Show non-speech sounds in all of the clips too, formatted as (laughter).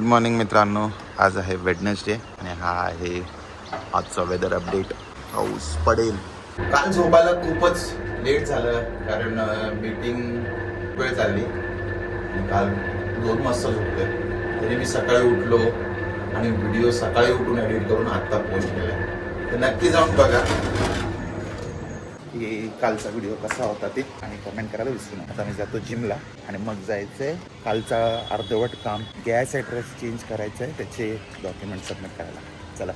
Good morning मित्रांनो. आज आहे वेडनेसडे आणि हा आहे आजचा वेदर अपडेट पाऊस पडेल. काल झोपायला खूपच लेट झालं कारण मीटिंग वेळ चालली. काल दोन वाजता झोपतोय. तरी मी सकाळी उठलो आणि व्हिडिओ सकाळी उठून एडिट करून आत्ता पोस्ट केला तर नक्की जाऊन बघा. की कालचा व्हिडिओ कसा होता ते आणि कमेंट करायला विसरू नका. आता मी जातो जिमला आणि मग जायचंय कालचा अर्धवट काम. गॅस ॲड्रेस चेंज करायचं आहे त्याचे डॉक्युमेंट सबमिट करायला. चला.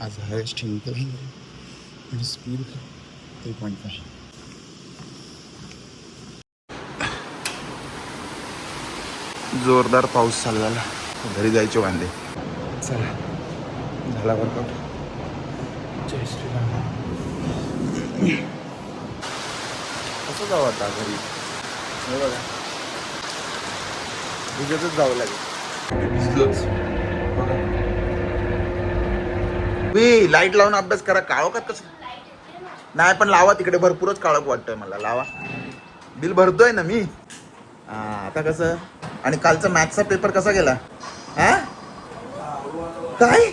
आज हायेस्ट आणि स्पीड थ्री पॉईंट फाय जोरदार पाऊस चालू झाला घरी जायचे वांदे. चला. झाला वर्कआउट जय श्रीराम. कसं जाऊ आता घरी? हे बघा. भिजतच जावं लागेल. लाइट लावून अभ्यास करा. काळो का कसं? नाही पण लावा तिकडे. भरपूरच काळोख वाटतंय मला. लावा. बिल भरतोय ना मी? आता कसं? आणि कालचा मॅथचा पेपर कसा गेला? हा? काय?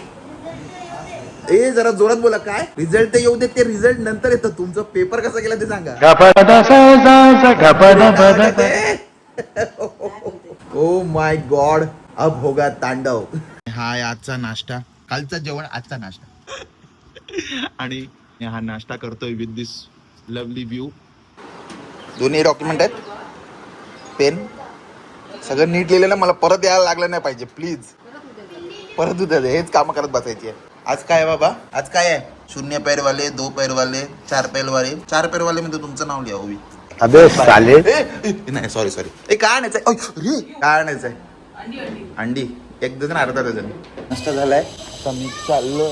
ए जरा जोरात बोला काय? रिझल्ट येऊ दे ते रिझल्ट नंतर येतं. तुमचं पेपर कसा गेला ते सांगा. ओ माय गॉड अब होगा तांडव. हा आजचा नाश्ता. कालचा जेवण आजचा नाश्ता. (laughs) आणि हा नाश्ता करतोय विथ दिस लवली व्ह्यू दोन्ही डॉक्युमेंट आहेत. पेन सगळं नीट लिहिलेलं मला परत यायला लागलं नाही पाहिजे प्लीज परत उद्या. हेच कामं करत बसायची आहे. आज काय आहे बाबा? आज काय आहे? शून्य पैरवाले दो पैरवाले चार पैरवाले. चार पैरवाले मध्ये तुमचं नाव लिहा ओवी. अबे साले. ए, ए, नाही सॉरी सॉरी ए काय आणायचंय ओय, अरे, काय आणायचंय अंडी. एक डझन अर्धा डझन नाश्ता झालाय. आता मी चाललो.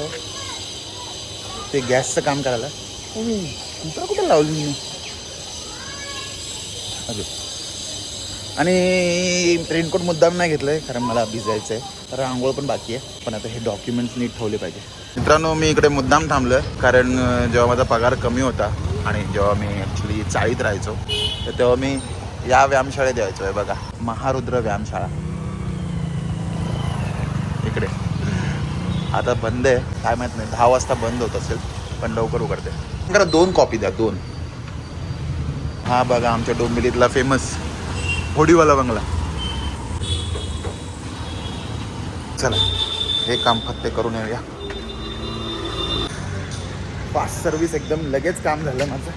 ते गॅसचं काम करायला. कुठं कुठं लावली मी? अरे. आणि रेनकोट मुद्दाम नाही घेतलंय कारण मला भिजायचं आहे तर आंघोळ पण बाकी आहे. पण आता हे डॉक्युमेंट्स नीट ठेवले पाहिजे. मित्रांनो मी इकडे मुद्दाम थांबलं कारण जेव्हा माझा पगार कमी होता आणि जेव्हा मी ॲक्च्युली चाळीत राहायचो तर तेव्हा मी या व्यायामशाळेत यायचो. आहे बघा महारुद्र व्यायामशाळा. इकडे. आता बंद आहे. काय माहीत नाही दहा वाजता बंद होत असेल पण लवकर उघडते. करा दोन कॉपी द्या दोन. हा बघा आमच्या डोंबिवलीतला फेमस होडीवाला बंगला. चला हे काम फक्त करून येऊया. फास्ट सर्व्हिस एकदम लगेच काम झालं माझं.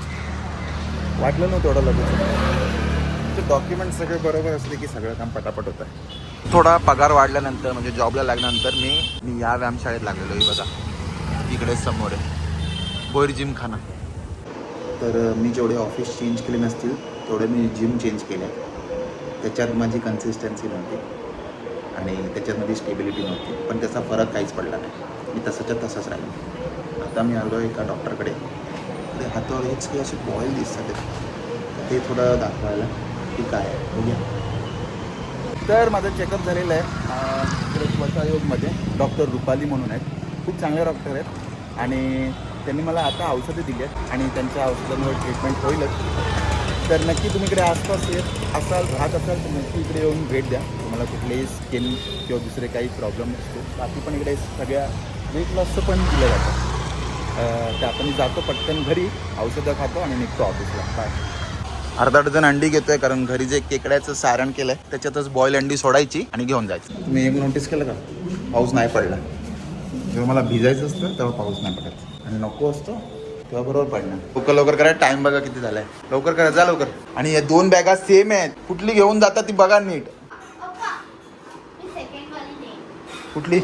वाटलं नव्हतं एवढं लगेच. ते डॉक्युमेंट सगळे बरोबर असले की सगळं काम पटापट होतं. थोडा पगार वाढल्यानंतर म्हणजे जॉबला लागल्यानंतर मी मी या व्यायामशाळेत लागलेलो आहे बघा. इकडे समोर आहे. बोर जिम खाना तर मी जेवढे ऑफिस चेंज केले नसतील तेवढे मी जिम चेंज केले. त्याच्यात माझी कन्सिस्टन्सी नव्हती. आणि त्याच्यामध्ये स्टेबिलिटी नव्हती. पण त्याचा फरक काहीच पडला नाही. मी तसंच्या तसंच राहिलो. आता मी आलो एका डॉक्टरकडे ते हातावर हेच काही असे बॉईल दिसतात. ते थोडं दाखवायला. की काय बघूया. तर माझं चेकअप झालेलं आहे. स्वतःयोगमध्ये योगमध्ये. डॉक्टर रुपाली म्हणून आहेत. खूप चांगले डॉक्टर आहेत. आणि त्यांनी मला आता औषधं दिली आहेत. आणि त्यांच्या औषधांवर ट्रीटमेंट होईलच. तर नक्की तुम्ही इकडे आसपास येत असाल राहत असाल तर नक्की इकडे येऊन भेट द्या. तुम्हाला कुठलेही स्किन किंवा दुसरे काही प्रॉब्लेम नसतो. बाकी पण इकडे सगळ्या वेट लॉसचं पण दिलं जातं. तर आपण जातो पटकन घरी औषधं खातो आणि निघतो ऑफिसला बाय अर्धा डझन अंडी घेतोय कारण घरी जे केकड्याचं सारण केलंय त्याच्यातच बॉईल अंडी सोडायची आणि घेऊन जायची. तुम्ही एक नोटीस केलं का? पाऊस नाही पडला. जेव्हा मला भिजायचं असतं तेव्हा पाऊस नाही पडत. आणि नको असतो तेव्हा बरोबर पडणार. लवकर लवकर करा. टाइम बघा किती झालाय. लवकर करा जा लवकर. आणि या दोन बॅगा सेम आहेत. कुठली घेऊन जाता ती बघा नीट. कुठली?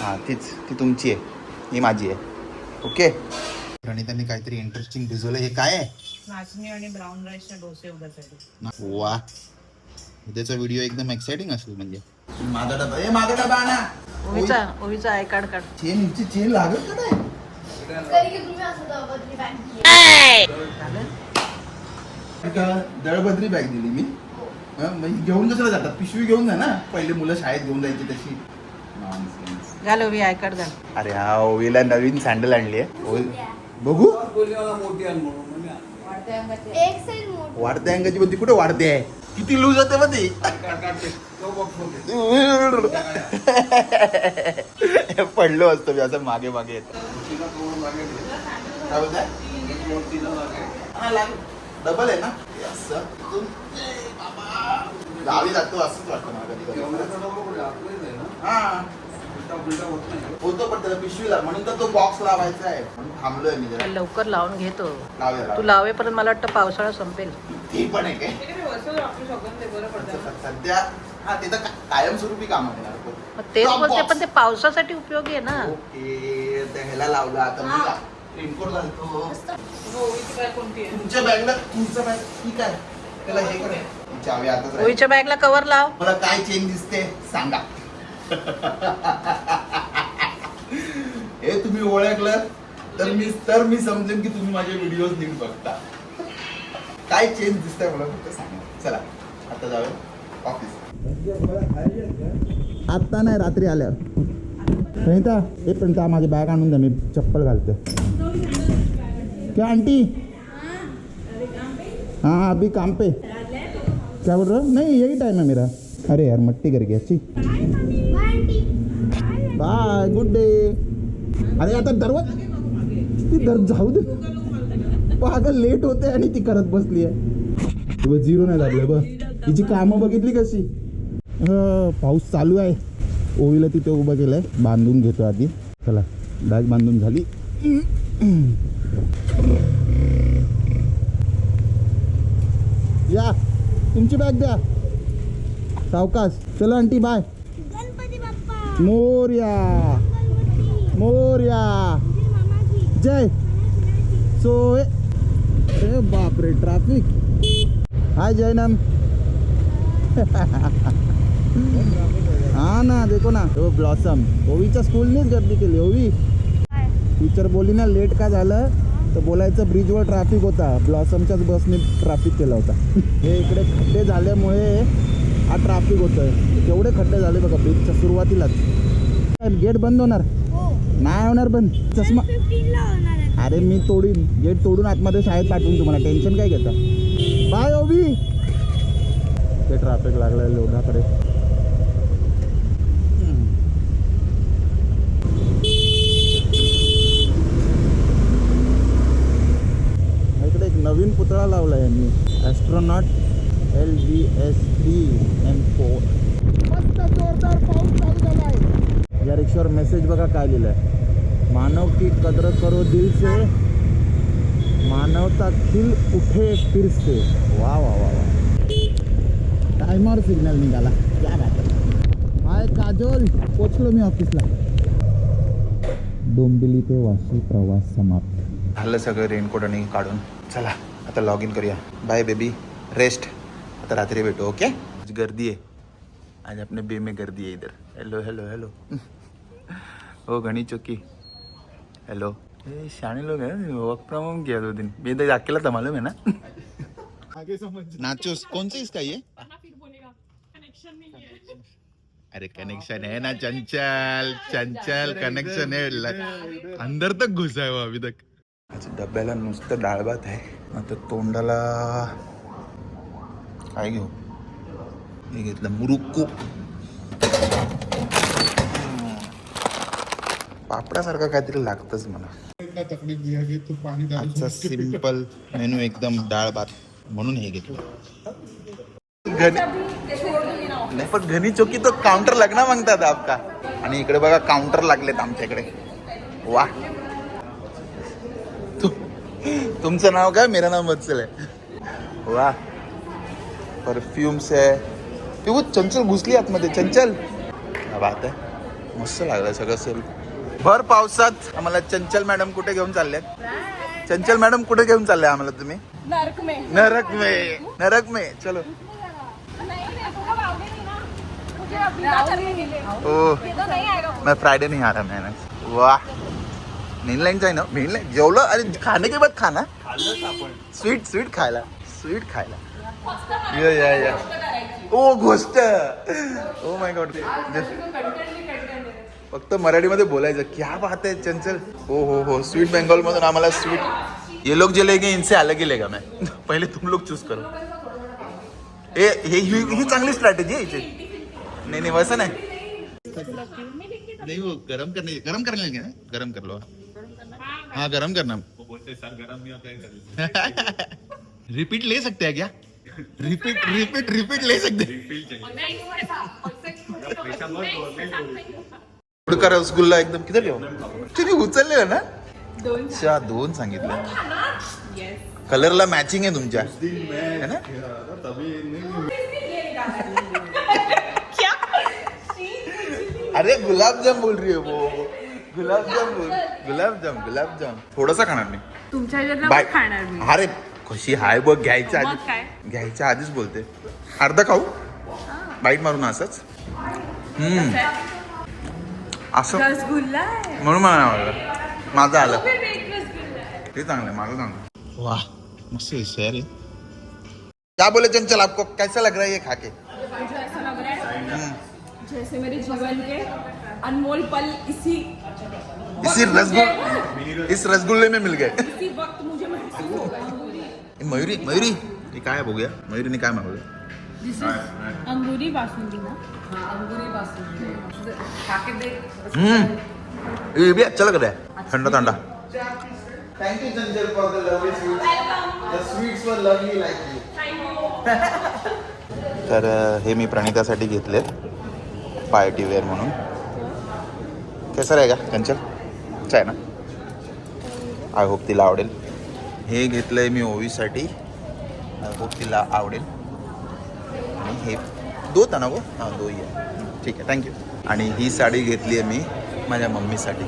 हां तीच. ती तुमची आहे. ही माझी आहे. ओके आणि त्यांनी काहीतरी इंटरेस्टिंग भिजवलं हे काय आहे? नाचणी आणि ब्राऊन राईसच्या डोसे उद्यासाठी वा. उद्याचा व्हिडिओ एकदम एक्साइटिंग असेल म्हणजे. माझा डबा. ए माझा डबा आणा. ओवीचा ओवीचा आय कार्ड काढ. चेन हिची चेन लागत का नाही? एका दळभद्री बॅग दिली मी? हं, ही घेऊन कशाला जातात. पिशवी घेऊन जा ना. पहिले मुलं शाळेत घेऊन जायची तशी. घाल ओवी घाल. अरे हा ओवीला नवीन सँडल आणली आहे. ओवी- बघू. बोलले मला मोठी आण म्हणून म्हणजे एक साइड मोठ. वाढते अंगाची पण ती कुठे वाढते? आहे किती लूज होते मग ती. (laughs) पडलो असतो मी असं मागे मागे येत. काय बोलताय? हा, लाग- डबल आहे ना हे असं. गावी जातो असंच वाटतं मला. हा होतो पण त्याला पिशवीला म्हणून तर तो बॉक्स लावायचा आहे म्हणून थांबलोय मी जरा लवकर लावून घेतो लावूया तू लावूया. लावेपर्यंत मला वाटतं पावसाळा संपेल ती पण आहे काय सध्या हा ते तर कायमस्वरूपी काम. मग तेच बोलते. पण ते पावसासाठी उपयोगी आहे ना. ओके त्या ह्याला लावला आता मी रेनकोट घालतो. तुमच्या बॅगला तुमचं बॅग ठीक आहे. त्याला हे करा. ती चावी आताच राहिली. ओळीच्या बॅगला कवर लाव. मला काय चेंज दिसते सांगा. हे तुम्ही ओळखलं तर मी तर मी समजेन की तुम्ही माझे व्हिडिओ नीट बघता. काय चेंज दिसतंय मला फक्त सांगा. चला आता जाऊया. ऑफिस आत्ता नाही रात्री आल्यावर. प्रणिता हे प्रणिता माझी बॅग आणून द्या मी चप्पल घालते. क्या आंटी? हाँ अभी काम पे. क्या बोल रहे हो? नहीं यही टाइम है मेरा. अरे यार मट्टी करके अच्छी बाय गुड डे अरे आता दरवाज ती दर जाऊ दे. पागल लेट होते आणि ती करत बसली आहे. झिरो नाही झाले बघ. तिची कामं बघितली कशी? पाऊस चालू आहे. ओवीला तिथे उभं केलंय. बांधून घेतो आधी. चला बॅग बांधून झाली. या तुमची बॅग द्या. सावकाश. चलो आंटी बाय मोर्या. मोर्या. जय. सोय. बापरे ट्रॅफिक हाय जयनम हा ना देखो ना. हो ब्लॉसम ओवीच्या स्कूलनेच गर्दी केली ओवी. टीचर बोलली ना लेट का झालं? तर बोलायचं ब्रिजवर ट्रॅफिक होता. ब्लॉसमच्याच बसने ट्रॅफिक केला होता. हे इकडे खड्डे झाल्यामुळे हा ट्रॅफिक होतोय. केवढे खड्डे झाले बघा ब्रिजच्या सुरुवातीलाच. गेट बंद होणार? हो. नाही होणार बंद. चष्मा अरे मी तोडीन गेट तोडून आतमध्ये शाळेत पाठवून तुम्हाला. टेन्शन काय घेता? बाय ओबी ते ट्रॅफिक लागलंय लोढाकडे इकडे एक नवीन पुतळा लावला यांनी. Astronaut L B S three M four मस्त जोरदार पाऊस चालू झाला आहे या रिक्षावर मेसेज बघा काय लिहिलंय. मानव की कदर करो दिल से? मानवता खिल उठे फिर से. वा वा वा वा. टायमर सिग्नल निघाला. क्या बात आहे हाय काजोल पोचलो मी ऑफिसला डोंबिवली ते वाशी प्रवास समाप्त. झालं सगळं रेनकोट आणि काढून. चला आता लॉग इन करूया. बाय बेबी रेस्ट आता रात्री भेटू ओके आज गर्दी आहे. आज अपने बे में गर्दी है इधर. हेलो हेलो हेलो ओ घनी चौकी. हेलो ये शाणे लोग हैं वर्क फ्रॉम होम किया दो दिन. मैं इधर अकेला था मालूम है ना? नाचोस कौन सा इसका ये? अरे कनेक्शन है ना चंचल. चंचल कनेक्शन है अंदर तक घुसा है वो अभी तक. आज डब्याला नुसतं डाळ भात आहे. आता तोंडाला काय घेऊ? हे घेतलं मुरुक्कू पापडासारखं काहीतरी लागतंच मला. तकलीफ आजचा सिंपल मेनू एकदम डाळ भात म्हणून हे घेतलं. घनी नाही पण घनी चौकी तो काउंटर लग्न मागतात आपका. आणि इकडे बघा काउंटर लागलेत आमच्याकडे. वा तुमचं नाव काय? मेरा नाव मत्सल आहे. वा परफ्युम्स आहे. ते वो चंचल घुसली आतमध्ये. चंचल. बात आहे. मस्त लागलं सगळं सेल. भर पावसात. आम्हाला चंचल मॅडम कुठे घेऊन चालल्यात? चंचल मॅडम कुठे घेऊन चालले आम्हाला तुम्ही? नरक में नरक में नरक में चलो ओ मैं फ्राइडे नहीं आ रहा मैंने वाह. मेन लाइन जाए ना? मेन लाइन जेवलं अरे खाने के बाद खाना स्वीट स्वीट खायला. स्वीट खायला. या या या. ओ गोष्ट. ओ माय गॉड फक्त मराठीमध्ये बोलायचं. क्या बात आहे चंचल. हो हो हो. स्वीट बेंगॉल मधून आम्हाला स्वीट ये लोग जो लेंगे इनसे अलग ही लेगा मैं. पहले तुम लोग चूज करो. हे हे ही ही चांगली स्ट्रॅटेजी आहे हिची नाही नाही वैसा नाही. नहीं वो गरम करने गरम करने लेंगे ना गरम कर लो. हाँ गरम करना रिपीट (laughs) ले सकते हैं क्या? रिपीट रिपीट रिपीट ले सकते हैं। उडका रसगुल्ला एकदम. किती लिहो तुम्ही उचललेलं ना? अच्छा दोन सांगितलं. कलरला मॅचिंग आहे तुमच्या. है ना? (laughs) (laughs) अरे गुलाबजाम बोल रही है वो. गुलाबजाम बोल गुलाबजाम गुलाबजाम थोडासा खाणार मी. तुमच्या ह्याच्यातलं बाय. पण खाणार मी. अरे कशी हाय बघ घ्यायच्या मग आधी काय? घ्यायच्या आधीच बोलते. अर्धा खाऊ? बाईट मारून असंच? हम्म. असं? रसगुल्ला आहे. म्हणून मला नाही आवडलं. माझं आलं. फेक रसगुल्ला आहे. ते चांगलं आहे माझं चांगलं वाह मस्त दिसतं यार हे. क्या बोले चंचल आपको? कैसा लग रहा है ये खा के? मुझे ऐसा लग रहा है. जैसे मेरे जीवन के अनमोल पल इसी इसी रसगुल इस रसगुल्ले में मिल गए। इसी वक्त मुझे महसूस होगा मयुरी मयुरी हे काय बघूया मयुरीने काय मागवलं? अंगूरी बासुंदी ना? अंगूरी बासुंदी। हम्म। ये भी अच्छा लग रहा है। ठंडा ठंडा। Thank you Chanchal for the lovely sweets the sweets वर लवली लाईक यू तर हे मी प्रणितासाठी घेतले पार्टी वेअर म्हणून. कैसा रहेगा चंचल कंचन? आहे ना? आय होप तिला आवडेल. हे घेतलंय मी ओवीसाठी. आय होप तिला आवडेल. आणि हे दो ना गो? हां दो आहे. ठीक आहे थँक्यू आणि ही साडी घेतली आहे मी माझ्या मम्मीसाठी.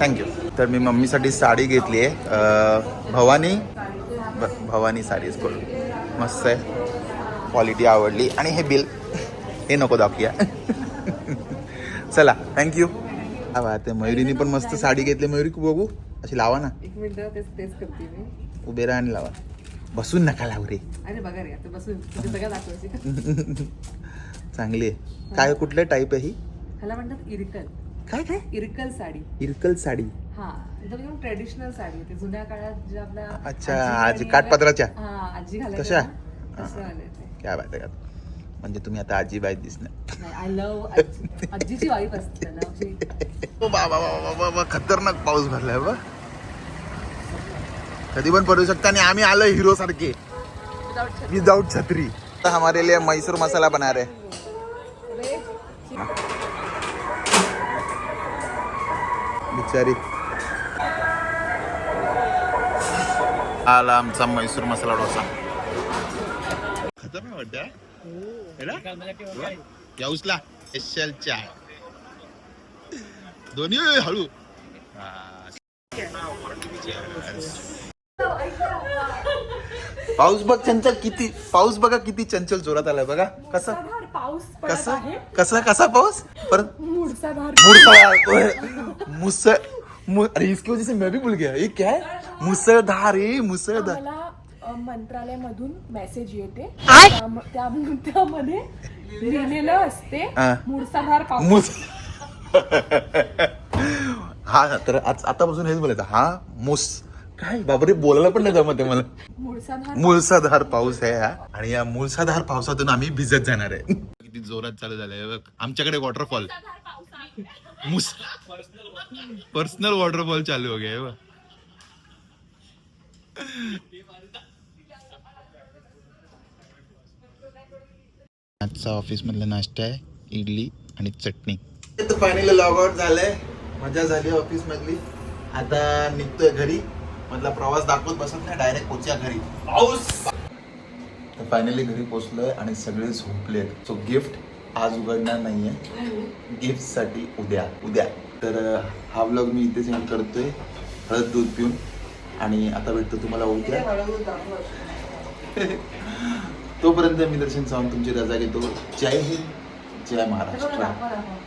थँक्यू तर मी मम्मीसाठी साडी घेतली आहे भवानी? भ भवानी साडीज करून मस्त आहे. क्वालिटी आवडली. आणि हे बिल (laughs) हे नको दाखवूया. (laughs) चला थँक्यू हा आहे मयुरीने पण मस्त साडी घेतली. मयुरी बघू. अशी लावा ना. एक मिनिट तेच तेच करते मी. उभे राहा आणि लावा. बसून नका लावू रे. अरे बघा रे आता बसून. तुझे सगळं दाखवायचे (laughs) चांगली आहे. काय कुठलं टाईप आहे ही? ह्याला म्हणतात इरकल. काय काय? इरकल साडी. इरकल साडी. हा एकदम ट्रेडिशनल साडी आहे. ते. जुन्या काळात जे आपल्या अच्छा, आजी? हा आजी घालायच्या तशा? तसं ते. काय बात आहे. म्हणजे तुम्ही आता आजी बाई दिसणार. नाही आय लव्ह आजीची वाईफ असते ना खतरनाक पाऊस भरलाय बा कधी पण पडू शकता आणि आम्ही आलोय हिरो सारखे. विदाउट छत्री. आता हमारे लिए मैसूर मसाला बना रहे. बिचारी. आला आमचा मैसूर मसाला डोसा. खतरनाक वाटतं या उचला स्पेशल चाय दोन्ही हळू. पाऊस बघ चंचल किती पाऊस बघा किती चंचल जोरात आलाय बघा. कसा? पाऊस कसा? कसा कसा पाऊस? परत मुसळधार मुसळ मु- अरे इसकी वजह से मैं भी भूल गया. ये क्या है? मुसळधार रे मुसळधार. मंत्रालयामधून मेसेज येते. त्याम- त्या- त्यामध्ये लिहिलेलं असते हा. मुडसाधार पाऊस. मुस (laughs) हा तर आज आतापासून हेच बोलायचं. हा मुस. काय? बापरे बोलायला पण नाही जमत आहे मला. मुळसाधार पाऊस आहे हा. आणि या मुळसाधार पावसातून आम्ही भिजत जाणार आहे. (laughs) किती जोरात चालू झालंय. बघ आमच्याकडे वॉटरफॉल मुस पर्सनल वॉटरफॉल चालू हो गया बघ. आजचा ऑफिस मधला नाश्ता आहे इडली आणि चटणी. फायनली लॉग आउट झालंय. मजा झाली ऑफिस मधली आता निघतोय घरी. मधला प्रवास दाखवत बसत नाही डायरेक्ट पोचूया घरी. पाऊस! तर फायनली घरी पोचलोय आणि सगळे झोपलेत. सो गिफ्ट आज उघडणार नाहीये. गिफ्टसाठी उद्या उद्या. तर हा व्लॉग मी इथे सेंड करतोय. हळद दूध पिऊन. आणि आता भेटतो तुम्हाला उद्या. (laughs) तोपर्यंत मी दर्शन सावंत तुमची रजा घेतो. जय हिंद. जय महाराष्ट्र.